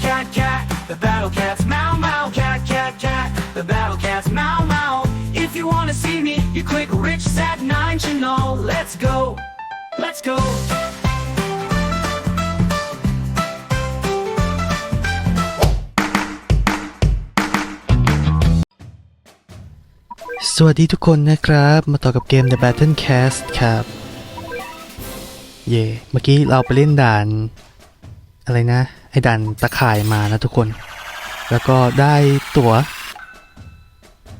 cat, cat, cat. The battle cats meow, meow, cat, cat, cat. The battle cats meow, meow. If you wanna see me, you click Rich Sat 9 channel. Let's go. Let's go. สวัสดีทุกคนนะครับ มาต่อกับเกม The Battle Cast ครับ เย่เมื่อกี้เราไปเล่นด่าน อะไรนะ ไอ้ด่านตะข่ายมานะทุกคน แล้วก็ได้ตั๋ว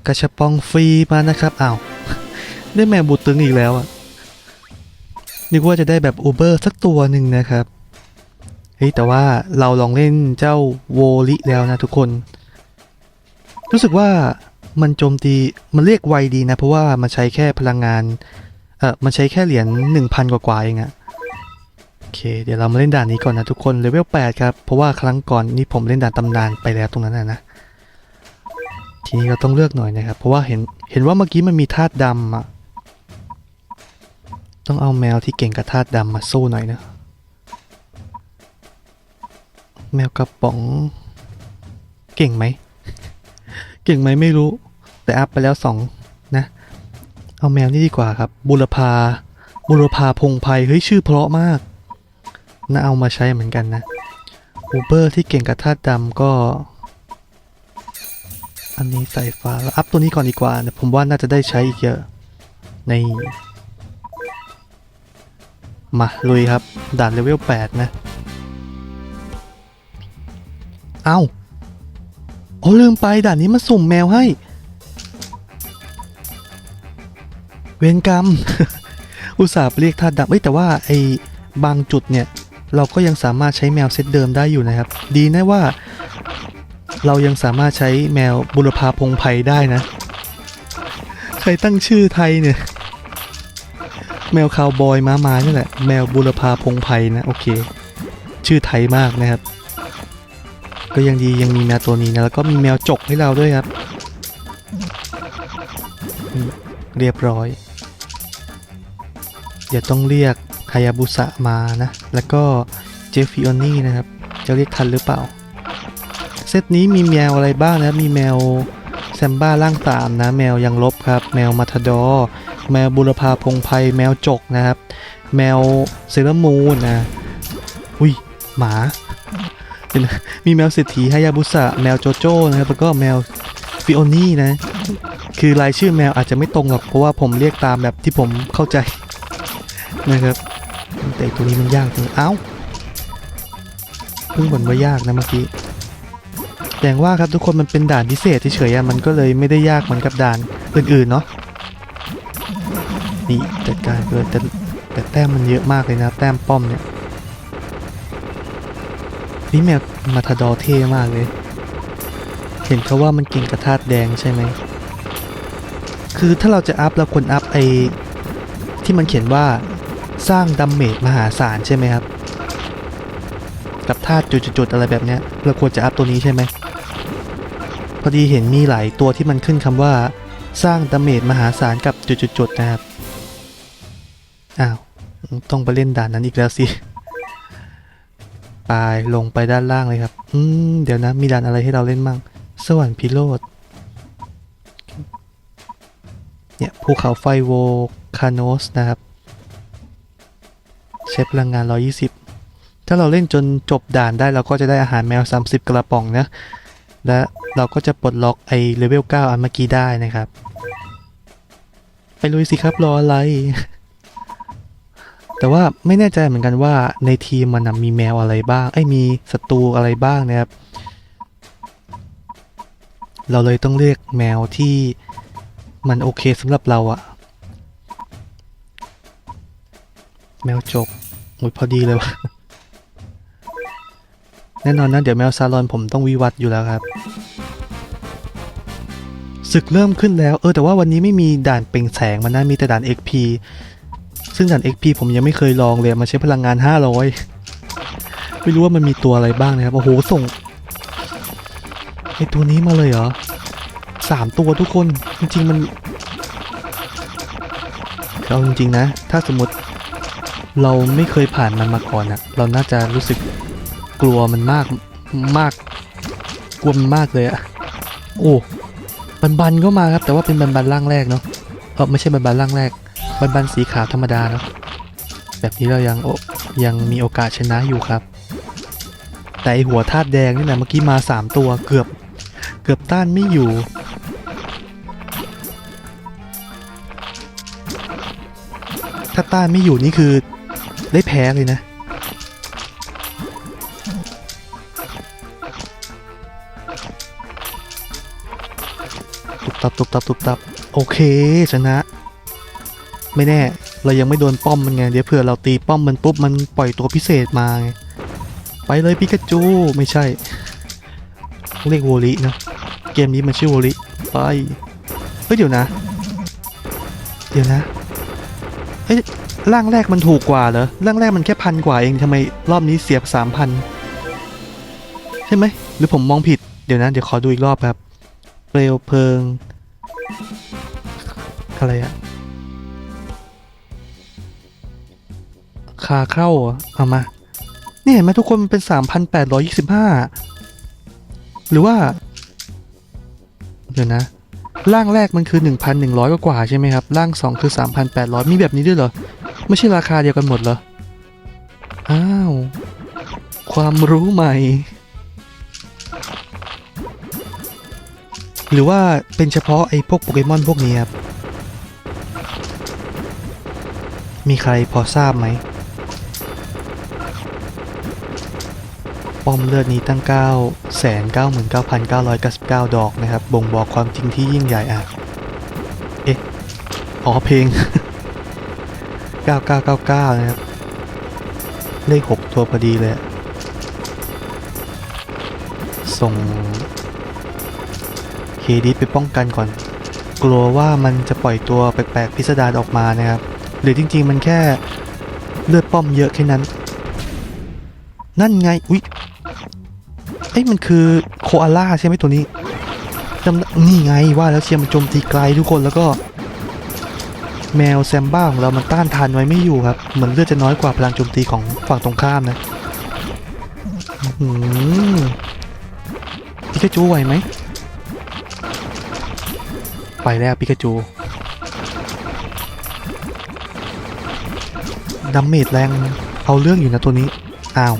กระชับปองฟรีมานะครับอ้าวได้แมวบูตึงอีกแล้วอะนึกว่าจะได้แบบอูเบอร์สักตัวหนึ่งนะครับเฮ้ยแต่ว่าเราลองเล่นเจ้าโวลิแล้วนะทุกคน รู้สึกว่ามันโจมตีมันเรียกไวดีนะ เพราะว่ามันใช้แค่พลังงานเออมันใช้แค่เหรียญ1,000 กว่าๆเองอะโอ เค เดี๋ยวเรามาเล่นด่านนี้ก่อนนะทุกคนเลเวล8ครับ เพราะว่าครั้งก่อนนี่ผมเล่นด่านตำนานไปแล้วตรงนั้นนะนะ ทีนี้เราต้องเลือกหน่อยนะครับ เพราะว่าเห็นเห็นว่าเมื่อกี้มันมีธาตุดำอะต้องเอาแมวที่เก่งกับธาตุดำมาสู้หน่อยนะ แมวกระป๋อง เก่งไหม เก่งไหมไม่รู้ แต่อัพไปแล้วสองนะ เอาแมวนี่ดีกว่าครับ บุรพาบุรพาพงไพเฮ้ยชื่อเพราะมาก น่าเอามาใช้เหมือนกันนะอูเบอร์ที่เก่งกับธาตุดำก็ อันนี้ใส่ฟ้าแล้วอัพตัวนี้ก่อนดีกว่านะผมว่าน่าจะได้ใช้อีกเยอะ ในมาลุยครับด่านเลเวล 8 นะ เอ้าโอ้ลืมไปด่านนี้มาสุ่มแมวให้ เวรกรรม อุตส่าห์เรียกท่าตุดำเอ้ยแต่ว่าไอ้บางจุดเนี่ย เราก็ยังสามารถใช้แมวเซตเดิมได้อยู่นะครับ ดีนะว่า เรายังสามารถใช้แมวบุรพาพงไพได้นะ ใครตั้งชื่อไทยเนี่ย แมวคาวบอยม้ามานี่แหละ แมวบุรพาพงไพนะโอเค ชื่อไทยมากนะครับ ก็ยังดียังมีแมวตัวนี้นะแล้วก็มีแมวจกให้เราด้วยครับ เรียบร้อยเดี๋ยวต้องเรียก ฮายาบุสะมานะ แล้วก็เจฟฟิโอนี่นะครับ จะเรียกทันหรือเปล่า เซตนี้มีแมวอะไรบ้างนะ มีแมวแซมบ้าร่างสามนะ แมวยังลบครับ แมวมาทดอ แมวบุรพาพงไพแมวจกนะครับ แมวเซรามูนนะ อุ้ย หมาเดี๋ยวนะมีแมวเศรษฐีฮายาบุสะแมวโจโจ้นะครับ แล้วก็แมวฟิโอนี่นะ คือรายชื่อแมวอาจจะไม่ตรงหรอก เพราะว่าผมเรียกตามแบบที่ผมเข้าใจนะครับ แต่ตัวนี้มันยากจริงเอ้าเพิ่งบ่นว่ายากนะเมื่อกี้แต่อย่างว่าครับทุกคนมันเป็นด่านพิเศษเฉยๆมันก็เลยไม่ได้ยากเหมือนกับด่านอื่นๆเนาะนี่จัดการเลยแต่แต่แต้มมันเยอะมากเลยนะ แต้มป้อมเนี่ยนี่แมวมาทาดอเท่มากเลย เห็นเขาว่ามันเก่งกระทาดแดงใช่ไหม คือถ้าเราจะอัพเราควรอัพไอที่มันเขียนว่า สร้างดัมเมจมหาศาลใช่ไหมครับ กับธาตุจุดๆอะไรแบบเนี้ยเราควรจะอัพตัวนี้ใช่ไหมพอดีเห็นมีหลายตัวที่มันขึ้นคำว่า สร้างดัมเมจมหาศาลกับจุดๆๆนะครับ อ้าว ต้องไปเล่นด่านนั้นอีกแล้วสิไปลงไปด้านล่างเลยครับ อืม เดี๋ยวนะ มีด่านอะไรให้เราเล่นมั่ง สวรรค์พิโรธเนี่ยภูเขาไฟโวคาโนสนะครับ ใช้พลังงาน 120 ถ้าเราเล่นจนจบด่านได้เราก็จะได้อาหารแมว 30 กระป๋องนะ และเราก็จะปลดล็อกไอเลเวล 9 อันเมื่อกี้ได้นะครับ ไปลุยสิครับรออะไร แต่ว่าไม่แน่ใจเหมือนกันว่าในทีมมันมีแมวอะไรบ้าง ไอ้มีศัตรูอะไรบ้างนะครับ เราเลยต้องเรียกแมวที่มันโอเคสำหรับเราอะแมวจก อ้ยพอดีเลยวะแน่นอนนะ เดี๋ยวแมวซาลอนผมต้องวิวัฒน์อยู่แล้วครับศึกเริ่มขึ้นแล้ว เออ แต่ว่าวันนี้ไม่มีด่านเปล่งแสงมันนะมีแต่ด่าน XP ซึ่งด่าน XP ผมยังไม่เคยลองเลยมาใช้พลังงาน 500 ไม่รู้ว่ามันมีตัวอะไรบ้างนะครับ โอ้โห ส่งไอตัวนี้มาเลยเหรอสามตัวทุกคนจริงๆมันเอาจริงๆนะ ถ้าสมมติ เราไม่เคยผ่านมันมาก่อนอะเราน่าจะรู้สึกกลัวมันมากมากกลัวมันมากเลยอะโอ้บันบันก็มาครับ แต่ว่าเป็นบันบันร่างแรกเนาะเออไม่ใช่บันบันร่างแรก บันบันสีขาวธรรมดาเนาะแบบนี้เรายังโอยังมีโอกาสชนะอยู่ครับ แต่อ้หัวธาตุแดงนี่นะเมื่อกี้มาสามตัวเกือบเกือบต้านไม่อยู่ถ้าต้านไม่อยู่นี่คือ ได้แพ้เลยนะ ตุบตับตุบตับตุบตับ โอเค ชนะ ไม่แน่ เรายังไม่โดนป้อมมันไง เดี๋ยวเผื่อเราตีป้อมมันปุ๊บ มันปล่อยตัวพิเศษมาไง ไปเลยปิกาจู ไม่ใช่ เรียกโวลินะ เกมนี้มันชื่อโวลิ ไป เฮ้ย เดี๋ยวนะ เดี๋ยวนะ เฮ้ย ร่างแรกมันถูกกว่าเหรอร่างแรกมันแค่พันกว่าเองทำไมรอบนี้เสียบสามพันใช่ไหมหรือผมมองผิดเดี๋ยวนะเดี๋ยวขอดูอีกรอบครับเปลวเพลิง อะไรอะคาเข้าเอามานี่เห็นไหมทุกคนมันเป็นสามพันแปดร้อยี่สิบห้าหรือว่า เดี๋ยวนะ ร่างแรกมันคือ 1,100กว่ากว่าใช่ไหมครับ ร่าง 2 คือ 3,800 มีแบบนี้ด้วยเหรอ ไม่ใช่ราคาเดียวกันหมดเหรอ อ้าว ความรู้ใหม่ หรือว่าเป็นเฉพาะไอ้พวกโปเกมอนพวกนี้ครับ มีใครพอทราบไหม ป้อมเลือดนี้ตั้ง 9 9 9 9 9 9 ดอกนะครับ บ่งบอกความจริงที่ยิ่งใหญ่อะ เอ๊ะ อ๋อเพลง 9999 นะครับ เลข 6 ตัวพอดีเลย ส่งเคดิสไปป้องกันก่อน กลัวว่ามันจะปล่อยตัวแปลกๆพิสดารออกมานะครับ หรือจริงๆมันแค่เลือดป้อมเยอะแค่นั้น นั่นไง อุ๊ยเอ้ยมันคือโคอาล่าใช่ไหมตัวนี้จำนี่ไงว่าแล้วเชียร์มันโจมตีไกลทุกคนแล้วก็ แมวแซมบ้าของเรามันต้านทานไว้ไม่อยู่ครับ เหมือนเลือดจะน้อยกว่าพลังโจมตีของฝั่งตรงข้ามนะหือปิกาจูไหวไหม ไปแล้วปิกาจูดาเมจแรงเอาเรื่องอยู่นะตัวนี้ อ้าว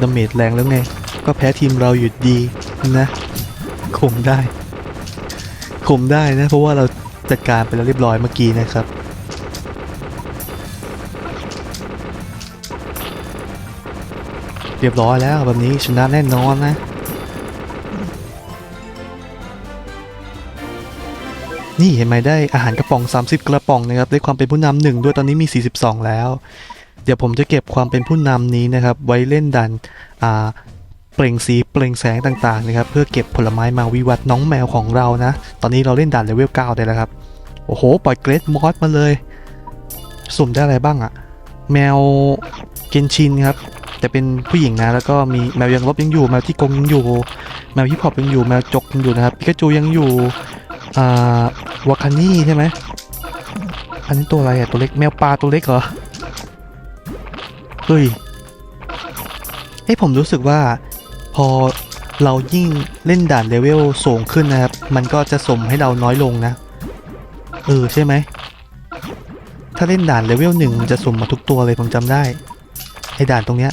ดาเมจแรงแล้วไง ก็แพ้ทีมเราอยู่ดีนะข่มได้ ข่มได้นะ เพราะว่าเราจัดการไปแล้วเรียบร้อยเมื่อกี้นะครับ เรียบร้อยแล้วแบบนี้ชนะแน่นอนนะ นี่เห็นไหมได้อาหารกระป๋อง 30 กระป๋องนะครับได้ความเป็นผู้นำหนึ่งด้วยตอนนี้มี 42 แล้ว เดี๋ยวผมจะเก็บความเป็นผู้นำนี้นะครับ ไว้เล่นดันอ่า เปล่งสีเปล่งแสงต่างๆนะครับเพื่อเก็บผลไม้มาวิวัฒน์น้องแมวของเรานะ ตอนนี้เราเล่นด่านเลเวล9ได้แล้วครับ โอ้โห ปล่อยเกรดมอสมาเลย สุ่มได้อะไรบ้างอะแมวเกนชินครับแต่เป็นผู้หญิงนะแล้วก็มีแมวยังลบยังอยู่แมวที่กงยังอยู่ แมวฮิปฮอปยังอยู่แมวจกยังอยู่นะครับปิกาจูยังอยู่อ่าวาคานี่ใช่ไหมอันนี้ตัวอะไรอะตัวเล็กแมวปลาตัวเล็กเหรอเฮ้ยเอ้ยผมรู้สึกว่า พอเรายิ่งเล่นด่านเลเวลสูงขึ้นนะครับ มันก็จะสมให้เราน้อยลงนะ เออ ใช่ไหม ถ้าเล่นด่านเลเวลหนึ่งจะสมมาทุกตัวเลยผมจำได้ ไอ้ด่านตรงเนี้ย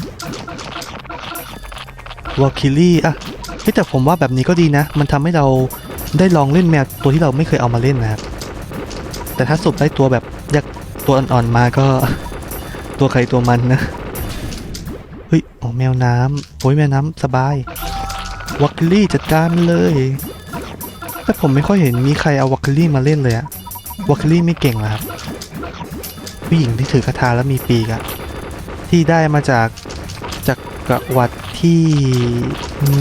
วอลคิลี่อะแต่ผมว่าแบบนี้ก็ดีนะ มันทำให้เราได้ลองเล่นแมวตัวที่เราไม่เคยเอามาเล่นนะครับ แต่ถ้าสุ่มได้ตัวแบบยากตัวอ่อนๆมาก็ ตัวใครตัวมันนะ อ้แมวน้ำโอ้ยแมวน้ำสบาย วัคคิลี่จัดการเลย แต่ผมไม่ค่อยเห็นมีใครเอาวัคคิลี่มาเล่นเลยอะวัคคิลี่ไม่เก่งเหรอครับ ผู้หญิงที่ถือคาถาแล้วมีปีกอะที่ได้มาจากจากกระวัดที่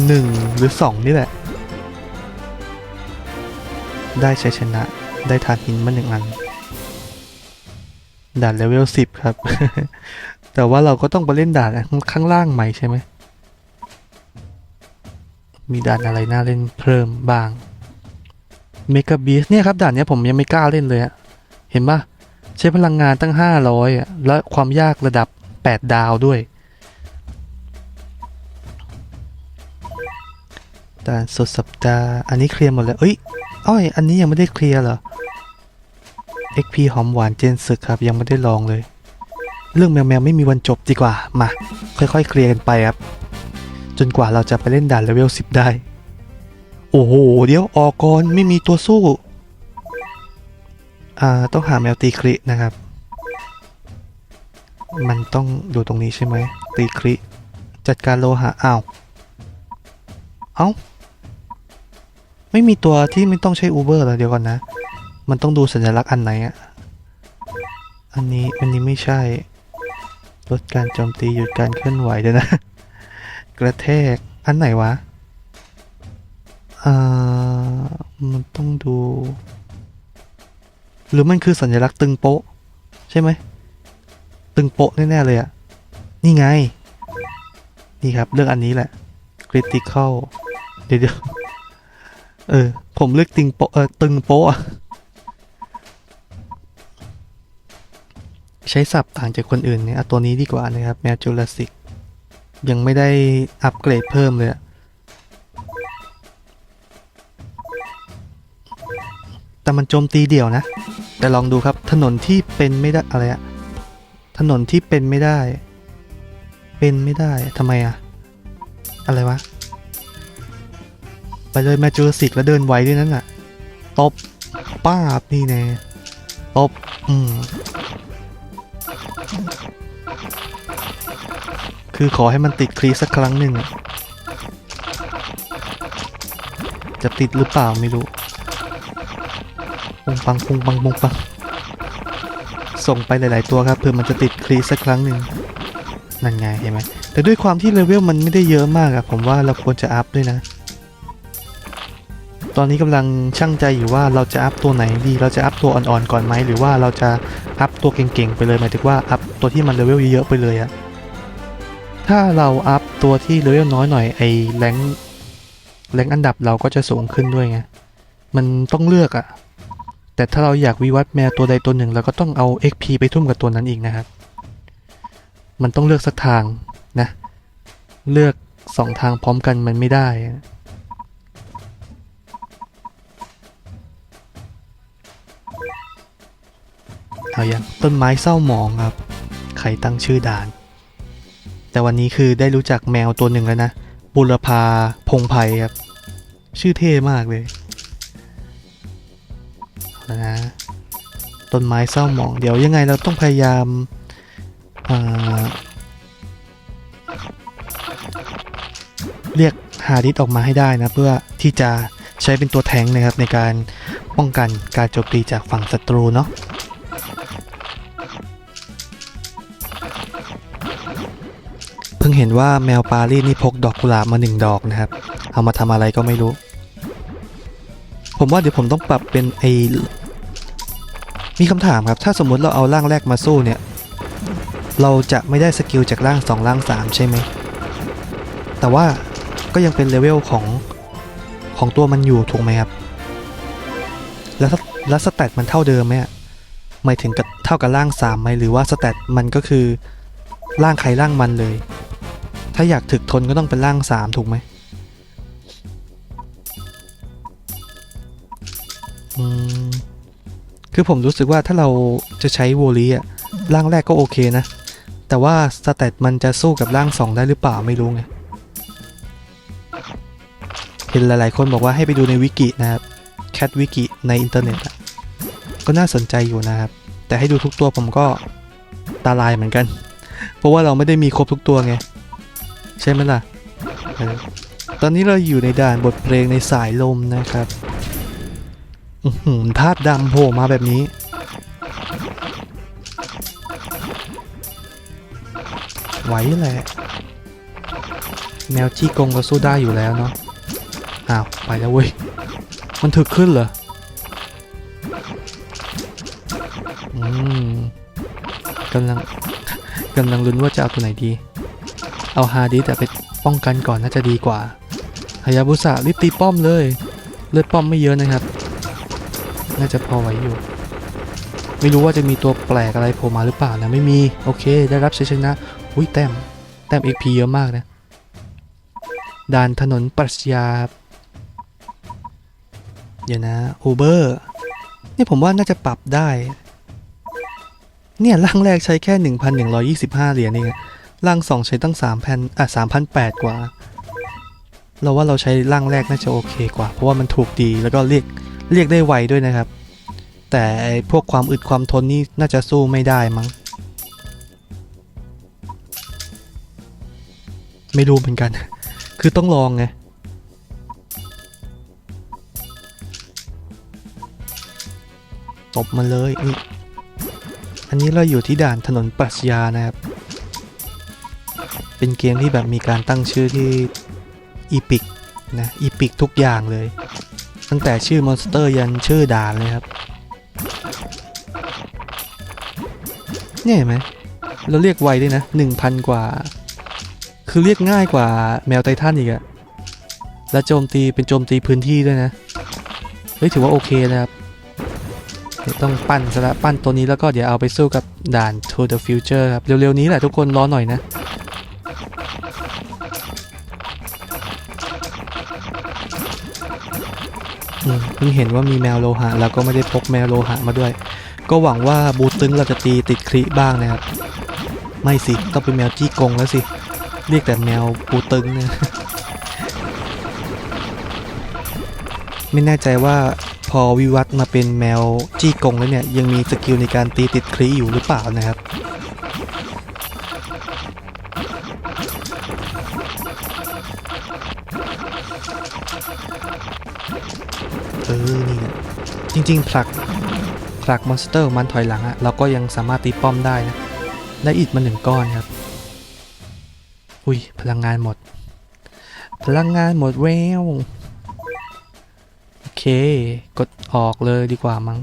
หนึ่งหรือสองนี่แหละ ได้ชัยชนะ ได้ทานหินมาหนึ่งอันด่านเลเวลสิบครับ แต่ว่าเราก็ต้องไปเล่นด่านข้างล่างใหม่ใช่ไหม มีด่านอะไรน่าเล่นเพิ่มบ้างเมกาบีสเนี่ยครับด่านเนี้ยผมยังไม่กล้าเล่นเลยอะเห็นปะใช้พลังงานตั้ง 500อะและความยากระดับ 8 ดาวด้วยด่านสดสัปดาห์อันนี้เคลียร์หมดแล้ว เอ้ย อ้อย อันนี้ยังไม่ได้เคลียร์เหรอ XP หอมหวานเจนสึกครับ ยังไม่ได้ลองเลย เรื่องแมวแมวไม่มีวันจบดีกว่า มา ค่อยๆ เคลียร์กันไปครับ จนกว่าเราจะไปเล่นด่านเลเวล10 ได้ โอ้โห เดี๋ยวออกก่อนไม่มีตัวสู้ อ่า ต้องหาแมวตีครินะครับ มันต้องอยู่ตรงนี้ใช่ไหม ตีคริ จัดการโลหะอ้าว เอ้า ไม่มีตัวที่ไม่ต้องใช้อูเบอร์เหรอเดี๋ยวก่อนนะ มันต้องดูสัญลักษณ์อันไหนอะอันนี้อันนี้ไม่ใช่ ลดการโจมตีหยุดการเคลื่อนไหวดี๋ยนะ กระแทก อันไหนวะอ่ามันต้องดู หรือมันคือสัญลักษณ์ตึงโป๊ะ ใช่ไหม ตึงโป๊ะแน่ ๆ เลยอะนี่ไง นี่ครับ เรื่องอันนี้แหละ critical เดี๋ยวเออ ผมเลือกติงโปะเออตึงโป๊ะ ใช้ศัพท์ต่างจากคนอื่นเนี่ยเอาตัวนี้ดีกว่านะครับแมวจูราสิกยังไม่ได้อัปเกรดเพิ่มเลยแต่มันโจมตีเดี่ยวนะ แต่ลองดูครับถนนที่เป็นไม่ได้อะไรอะถนนที่เป็นไม่ได้ เป็นไม่ได้ทำไมอะอะไรวะ ไปเลยแมจูสิกแล้วเดินไวด้วยนั่นน่ะตบป้าบนี่แน่ตบ อืม คือขอให้มันติดคลีสักครั้งหนึ่ง จะติดหรือเปล่าไม่รู้ปุงปังปุงปังปุงปัง ส่งไปหลาย ๆ ตัวครับเพื่อมันจะติดคลีสักครั้งหนึ่งนั่นไงเห็นไหมแต่ด้วยความที่เลเวลมันไม่ได้เยอะมากอะผมว่าเราควรจะอัพด้วยนะ ตอนนี้กำลังช่างใจอยู่ว่าเราจะอัพตัวไหนดีเราจะอัพตัวอ่อน ๆ ก่อนไหมหรือว่าเราจะอัพตัวเก่ง ๆ ไปเลยหมายถึงว่าอัพตัวที่มันเลเวลเยอะๆไปเลยอะ ถ้าเราอัพตัวที่เลเวลน้อยหน่อยไอ้แรงแรงอันดับเราก็จะสูงขึ้นด้วยไง มันต้องเลือกอะแต่ถ้าเราอยากวิวัฒน์แมวตัวใดตัวหนึ่งเราก็ต้องเอา XP ไปทุ่มกับตัวนั้นอีกนะครับ มันต้องเลือกสักทางนะ เลือกสองทางพร้อมกันมันไม่ได้เอาอย่างต้นไม้เศร้าหมองครับ ใครตั้งชื่อด่าน แต่วันนี้คือได้รู้จักแมวตัวหนึ่งแล้วนะ บุรพาพงไพครับ ชื่อเท่มากเลยนะต้นไม้เศร้าหมอง เดี๋ยวยังไงเราต้องพยายามาเรียกฮาดิสออกมาให้ได้นะ เพื่อที่จะใช้เป็นตัวแทงนะครับในการป้องกันการโจมตีจากฝั่งศัตรูเนาะ งเห็นว่าแมวปารีสนี่พกดอกกุหลาบมาหนึ่งดอกนะครับ เอามาทำอะไรก็ไม่รู้ ผมว่าเดี๋ยวผมต้องปรับเป็นไอมีคำถามครับ ถ้าสมมติเราเอาร่างแรกมาสู้เนี่ย เราจะไม่ได้สกิลจากร่าง2ร่าง3ใช่ไหม แต่ว่าก็ยังเป็นเลเวลของของตัวมันอยู่ถูกไหมครับ แล้วแล้วสแตทมันเท่าเดิมไหมหมายถึงกับเท่ากับร่าง3ไหมหรือว่าสแตทมันก็คือร่างใครร่างมันเลย ถ้าอยากถึกทนก็ต้องเป็นร่างสามถูกไหมอืมคือผมรู้สึกว่าถ้าเราจะใช้โวลีอะร่างแรกก็โอเคนะ แต่ว่าสเตตมันจะสู้กับร่างสองได้หรือเปล่าไม่รู้ไงเห็นหลายๆ คนบอกว่าให้ไปดูในวิกินะครับแคทวิกิในอินเทอร์เน็ตอะก็น่าสนใจอยู่นะครับ แต่ให้ดูทุกตัวผมก็ตาลายเหมือนกัน เพราะว่าเราไม่ได้มีครบทุกตัวไง ใช่ไหมล่ะ ตอนนี้เราอยู่ในด่านบทเพลงในสายลมนะครับอือหือธาตุดำโผล่มาแบบนี้ ไหวแหละแนวจี้กงก็สู้ได้อยู่แล้วเนาะ อ้าว ไปแล้วเว้ย มันถึกขึ้นเหรอ อืมกำลังกำลังลุ้นว่าจะเอาตัวไหนดี เอาฮาดิสแต่ไปป้องกันก่อนน่าจะดีกว่าฮายาบุสะรีบตีป้อมเลย เลือดป้อมไม่เยอะนะครับ น่าจะพอไหวอยู่ ไม่รู้ว่าจะมีตัวแปลกอะไรโผล่มาหรือเปล่านะ ไม่มี โอเค ได้รับชัยชนะ อุ้ยแต้ม แต้ม XP เยอะมากนะ ด่านถนนปรัชญาเดี๋ยวนะ Uber นี่ผมว่าน่าจะปรับได้ เนี่ยร่างแรกใช้แค่ 1,125 เหรียญเองอะ ร่างสองใช้ตั้ง3,000อะ3,008กว่า เราว่าเราใช้ร่างแรกน่าจะโอเคกว่า เพราะว่ามันถูกดีแล้วก็เรียกเรียกได้ไวด้วยนะครับ แต่พวกความอึดความทนนี่น่าจะสู้ไม่ได้มั้ง ไม่รู้เหมือนกัน คือต้องลองไงตบมาเลยนี่อันนี้เราอยู่ที่ด่านถนนปรัชญานะครับ เป็นเกมที่แบบมีการตั้งชื่อที่อีพิกนะอีพิกทุกอย่างเลย ตั้งแต่ชื่อมอนสเตอร์ยันชื่อด่านเลยครับเนี่ยเห็นไหมเราเรียกไวด้วยนะ1,000กว่า คือเรียกง่ายกว่าแมวไททันอีกอะและโจมตีเป็นโจมตีพื้นที่ด้วยนะ เฮ้ยถือว่าโอเคนะครับเดี๋ยวต้องปั้นซะละปั้นตัวนี้แล้วก็เดี๋ยวเอาไปสู้กับด่าน To the Future ครับ เร็วๆนี้แหละทุกคนรอหน่อยนะ เพิ่งเห็นว่ามีแมวโลหะ แล้วก็ไม่ได้พกแมวโลหะมาด้วย ก็หวังว่าบูตึงเราจะตีติดคริบ้างนะครับ ไม่สิ ต้องเป็นแมวจี้กงแล้วสิ เรียกแต่แมวปูตึงนี่ยไม่แน่ใจว่าพอวิวัฒน์มาเป็นแมวจี้กงแล้วเนี่ย ยังมีสกิลในการตีติดครีอยู่หรือเปล่านะครับ ริงๆผลักผลักมอนสเตอร์มันถอยหลังอะเราก็ยังสามารถตีป้อมได้นะ ได้อิดมาหนึ่งก้อนครับ อุ้ยพลังงานหมด พลังงานหมดแววโอเค กดออกเลยดีกว่ามั้ง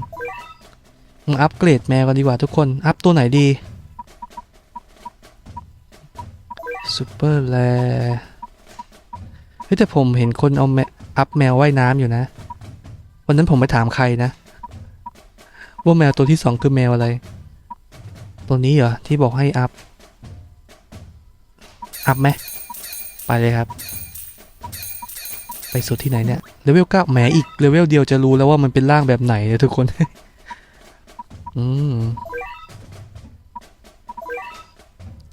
มาอัปเกรดแมวกันดีกว่าทุกคน อัพตัวไหนดีซูเปอร์แลเฮ้ยแต่ผมเห็นคนเอาแมอัพแมวว่ายน้ำอยู่นะ วันนั้นผมไปถามใครนะ ว่าแมวตัวที่สองคือแมวอะไร ตัวนี้เหรอ ที่บอกให้อัพ อัพไหมไปเลยครับ ไปสุดที่ไหนเนี่ยเลเวลเก้าแหมอีกเลเวลเดียวจะรู้แล้วว่ามันเป็นร่างแบบไหนนะทุกคน อืม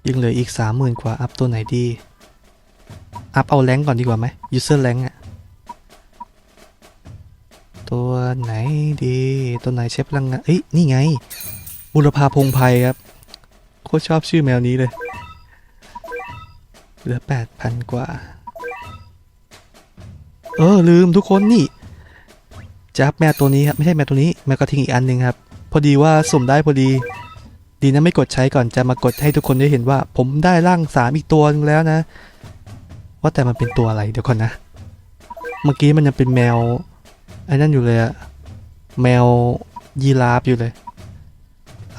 ยังเหลืออีกสามหมื่นกว่า อัพตัวไหนดี อัพเอาแรงก่อนดีกว่าไหมยูเซอร์แรงอะ ตัวไหนดี ตัวไหนใช้พลังงานเอ้ยนี่ไง บุรพาพงไพครับ โคตรชอบชื่อแมวนี้เลย เหลือแปดพันกว่า เออ ลืมทุกคนนี่จะอัพแมวตัวนี้ครับ ไม่ใช่แมวตัวนี้ แมวกระทิงอีกอันหนึ่งครับ พอดีว่าสุ่มได้พอดี ดีนะไม่กดใช้ก่อนจะมากดให้ทุกคนได้เห็นว่า ผมได้ร่างสามอีกตัวนึงแล้วนะ ว่าแต่มันเป็นตัวอะไรเดี๋ยวก่อนนะ เมื่อกี้มันยังเป็นแมว ไอ้นั่นอยู่เลยอะแมวยีราฟอยู่เลย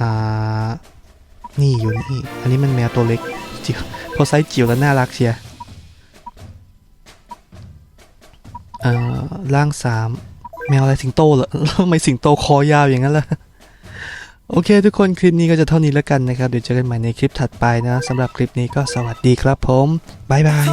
อ่า นี่อยู่นี่ อันนี้มันแมวตัวเล็กจิ๋วพอไซส์จิ๋วแล้วน่ารักเชียร์เอ่อร่างสามแมวอะไรสิงโตเหรอทำไมสิงโตคอยาวอย่างนั้นล่ะ โอเคทุกคนคลิปนี้ก็จะเท่านี้แล้วกันนะครับ เดี๋ยวเจอกันใหม่ในคลิปถัดไปนะสำหรับคลิปนี้ก็สวัสดีครับผม บ๊ายบาย